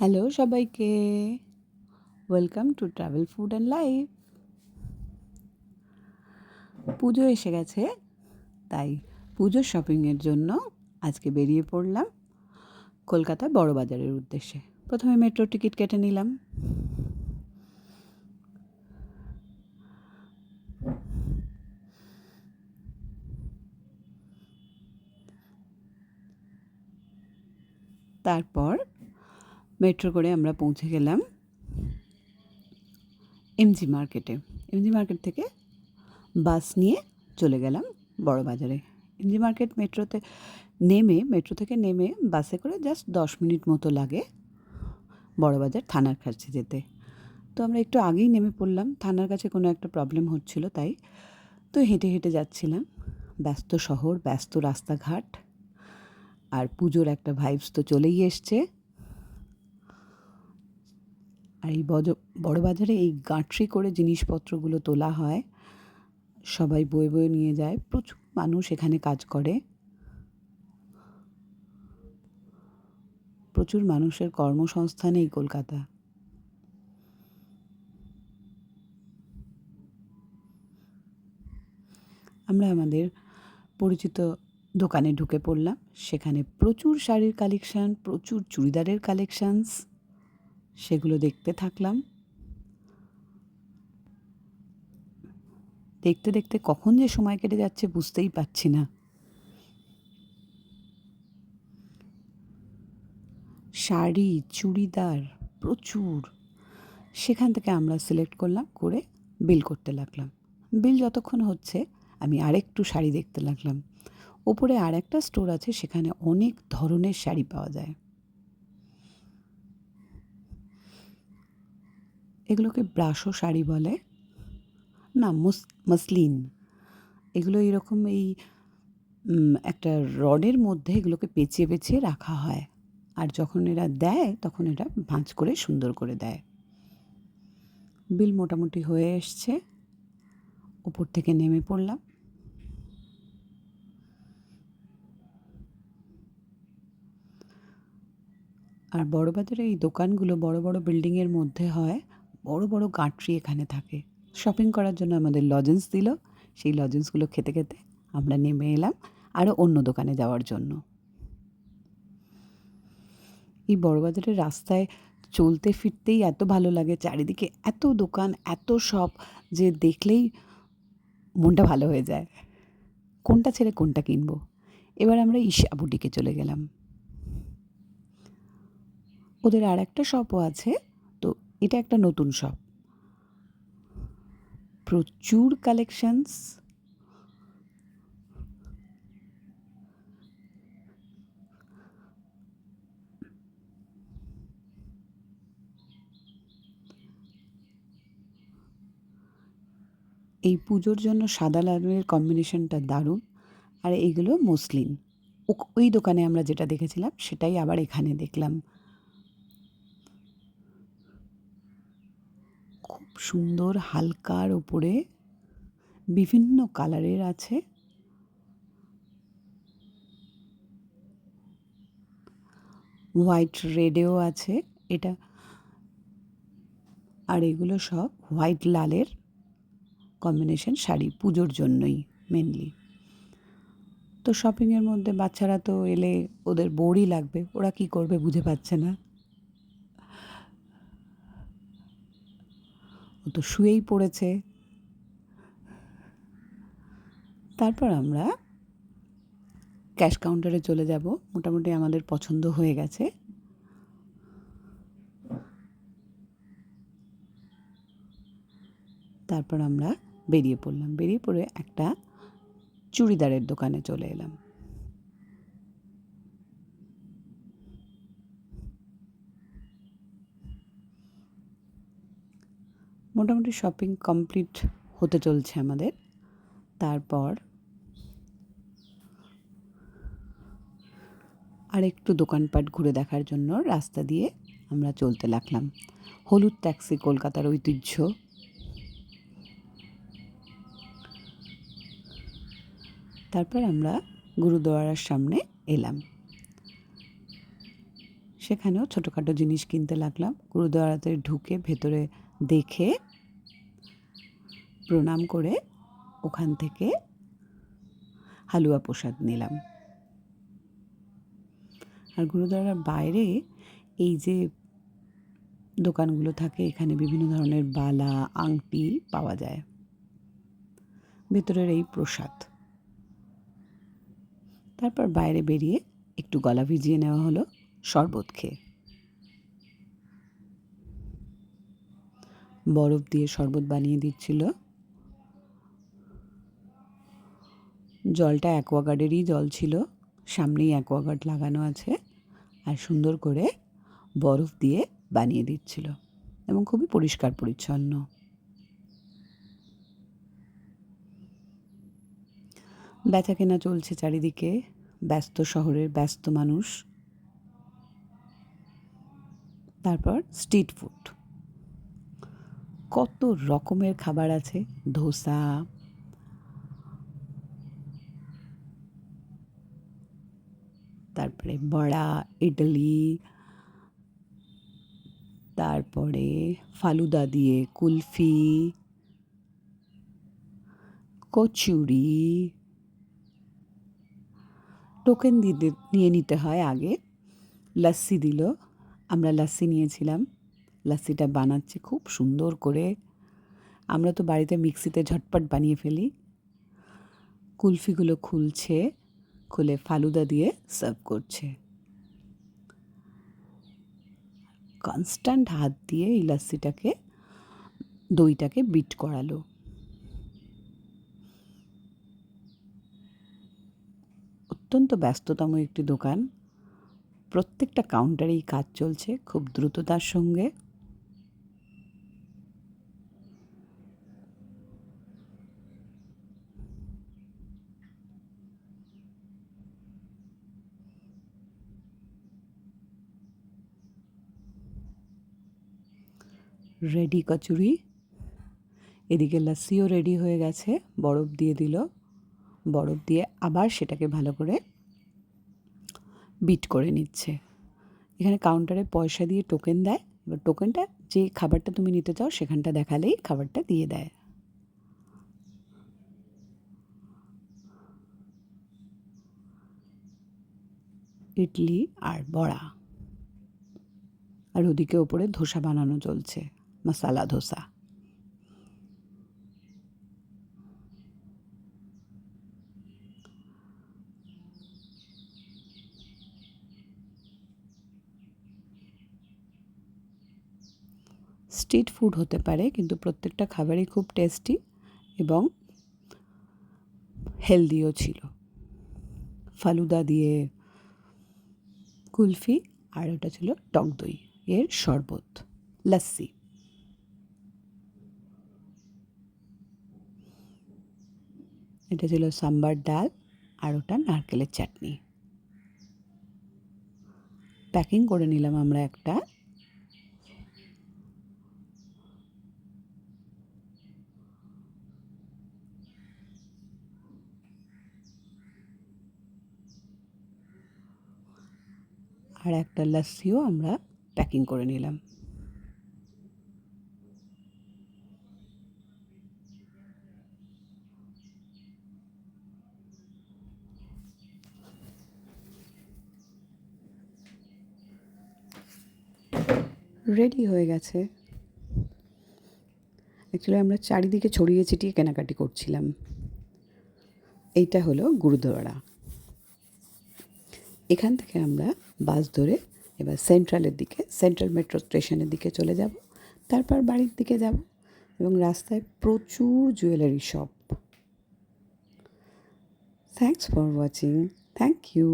Hello সবাইকে। Welcome to travel food and life Puja এসে গেছে, তাই পুজোর শপিংয়ের জন্য আজকে বেরিয়ে পড়লাম কলকাতা বড় বাজারের উদ্দেশ্যে। প্রথমে মেট্রো টিকিট কেটে নিলাম। তারপর মেট্রো করে আমরা পৌঁছে গেলাম এমজি মার্কেটে এমজি মার্কেট থেকে বাস নিয়ে চলে গেলাম বড় বাজারে এমজি মার্কেট মেট্রোতে নেমে মেট্রো থেকে নেমে বাসে করে জাস্ট দশ মিনিট মতো লাগে বড় বাজার থানার কাছে যেতে তো আমরা একটু আগেই নেমে পড়লাম, থানার কাছে কোনো একটা প্রবলেম হচ্ছিল তাই। তো হেঁটে হেঁটে যাচ্ছিলাম, ব্যস্ত শহর, ব্যস্ত রাস্তাঘাট, আর পুজোর একটা ভাইবস তো চলেই এসছে। আর এই বজ বড় বাজারে এই গাঁটরি করে জিনিসপত্রগুলো তোলা হয়, সবাই বয়ে বয়ে নিয়ে যায়, প্রচুর মানুষ এখানে কাজ করে। প্রচুর মানুষের কর্মসংস্থান এই কলকাতা। আমরা আমাদের পরিচিত দোকানে ঢুকে পড়লাম, সেখানে প্রচুর শাড়ির কালেকশান, প্রচুর চুড়িদারের কালেকশানস। সেগুলো দেখতে থাকলাম। দেখতে দেখতে কখন যে সময় কেটে যাচ্ছে বুঝতেই পারছি না। শাড়ি, চুড়িদার প্রচুর। সেখান থেকে আমরা সিলেক্ট করলাম, করে বিল করতে লাগলাম। বিল যতক্ষণ হচ্ছে, আমি আরেকটু শাড়ি দেখতে লাগলাম। ওপরে আর একটা স্টোর আছে, সেখানে অনেক ধরনের শাড়ি পাওয়া যায়। এগুলোকে ব্রাশো শাড়ি বলে। না, মুস, মসলিন। এগুলো এরকম এই একটা রডের মধ্যে এগুলোকে পেঁচিয়ে পেঁচিয়ে রাখা হয়। আর যখন এরা দেয়, তখন এটা ভাঁজ করে সুন্দর করে দেয়। বিল মোটামুটি হয়ে এসছে। উপর থেকে নেমে পড়লাম। আর বড় বাজারে এই দোকানগুলো বড় বড় বিল্ডিংয়ের মধ্যে হয়। বড় বড় গাঁটরি এখানে থাকে। শপিং করার জন্য আমাদের লজেন্স দিল। সেই লজেন্সগুলো খেতে খেতে আমরা নেমে এলাম আরও অন্য দোকানে যাওয়ার জন্য। এই বড়বাজারের রাস্তায় চলতে ফিরতেই এত ভালো লাগে, চারিদিকে এত দোকান, এত শপ যে দেখলেই মনটা ভালো হয়ে যায়। কোনটা ছেড়ে কোনটা কিনবো? এবার আমরা ঈশা বুটিকে চলে গেলাম। ওদের আর একটা শপও আছে। এটা একটা নতুন শপ প্রচুর কালেকশনস এই পুজোর জন্য সাদা লালের কম্বিনেশনটা দারুণ, আর এইগুলো মসলিন। ওই দোকানে আমরা যেটা দেখেছিলাম, সেটাই আবার এখানে দেখলাম। খুব সুন্দর হালকার ওপরে বিভিন্ন কালারের আছে। হোয়াইট রেডেও আছে। এটা আর এগুলো সব হোয়াইট লালের কম্বিনেশন শাড়ি পুজোর জন্যই মেনলি তো শপিংয়ের মধ্যে বাচ্চারা তো এলে ওদের বোরই লাগবে, ওরা কি করবে বুঝে পাচ্ছে না। ও তো শুয়েই পড়েছে। তারপর আমরা ক্যাশ কাউন্টারে চলে যাব। মোটামুটি আমাদের পছন্দ হয়ে গেছে। তারপর আমরা বেরিয়ে পড়লাম। বেরিয়ে পড়ে একটা চুড়িদারের দোকানে চলে এলাম। মোটামুটি শপিং কমপ্লিট হতে চলছে আমাদের। তারপর আর একটু দোকানপাট ঘুরে দেখার জন্য রাস্তা দিয়ে আমরা চলতে লাগলাম। হলুদ ট্যাক্সি কলকাতার ঐতিহ্য। তারপর আমরা গুরুদুয়ারার সামনে এলাম। সেখানেও ছোটোখাটো জিনিস কিনতে লাগলাম। গুরুদুয়ারাতে ঢুকে ভেতরে দেখে, প্রণাম করে ওখান থেকে হালুয়া প্রসাদ নিলাম। আর গুরুদ্বারার বাইরে এই যে দোকানগুলো থাকে, এখানে বিভিন্ন ধরনের বালা, আংটি পাওয়া যায়। ভেতরের এই প্রসাদ। তারপর বাইরে বেরিয়ে একটু গলা ভিজিয়ে নেওয়া হলো। শরবত খেয়ে। বরফ দিয়ে শরবত বানিয়ে দিচ্ছিল। জলটা অ্যাকোয়াগার্ডেরই জল ছিল, সামনেই অ্যাকোয়াগার্ড লাগানো আছে আর সুন্দর করে বরফ দিয়ে বানিয়ে দিচ্ছিল এবং খুবই পরিষ্কার পরিচ্ছন্ন। বেচা কেনা চলছে চারিদিকে, ব্যস্ত শহরের ব্যস্ত মানুষ। তারপর স্ট্রিট ফুড। কত রকমের খাবার আছে? ধোসা, তারপরে বড়া, ইডলি, তারপরে ফালুদা দিয়ে কুলফি, কচুরি, টোকেন দিতে, নিয়ে নিতে হয় আগে, লাস্সি দিল আমরা লাস্সি নিয়েছিলাম। লাস্সিটা বানাচ্ছে খুব সুন্দর করে। আমরা তো বাড়িতে মিক্সিতে ঝটপট বানিয়ে ফেলি। কুলফিগুলো খুলছে, খুলে ফালুদা দিয়ে সার্ভ করছে। কনস্ট্যান্ট হাত দিয়ে এই লাস্সিটাকে দইটাকে বিট করালো। অত্যন্ত ব্যস্ততম একটি দোকান। প্রত্যেকটা কাউন্টারেই কাজ চলছে খুব দ্রুততার সঙ্গে। রেডি কচুরি। এদিকে লাস্সিও রেডি হয়ে গেছে, বরফ দিয়ে দিল। বরফ দিয়ে আবার সেটাকে ভালো করে বিট করে নিচ্ছে। এখানে কাউন্টারে পয়সা দিয়ে টোকেন দেয়, এবার টোকেনটা যে খাবারটা তুমি নিতে চাও সেখানটা দেখালেই খাবারটা দিয়ে দেয়। ইডলি আর বড়া। আর ওদিকে ওপরে ধোসা বানানো চলছে, মশালা ধোসা। স্ট্রিট ফুড হতে পারে, কিন্তু প্রত্যেকটা খাবারই খুব টেস্টি এবং হেলদিও ছিল। ফালুদা দিয়ে কুলফি আর ওটা ছিল টক দই এর শরবত লাস্সি এটা ছিল সাম্বার ডাল আর ওটা নারকেলের চাটনি। প্যাকিং করে নিলাম আমরা একটা আর একটা লাস্সিও আমরা প্যাকিং করে নিলাম। রেডি হয়ে গেছে। অ্যাকচুয়ালি আমরা চারিদিকে ছড়িয়ে ছিটিয়ে কেনাকাটি করছিলাম। এইটা হলো গুরুদ্বারা। এখান থেকে আমরা বাস ধরে এবার সেন্ট্রালের দিকে, সেন্ট্রাল মেট্রো স্টেশনের দিকে চলে যাব। তারপর বাড়ির দিকে যাব এবং রাস্তায় প্রচুর jewellery shop. Thanks for watching thank you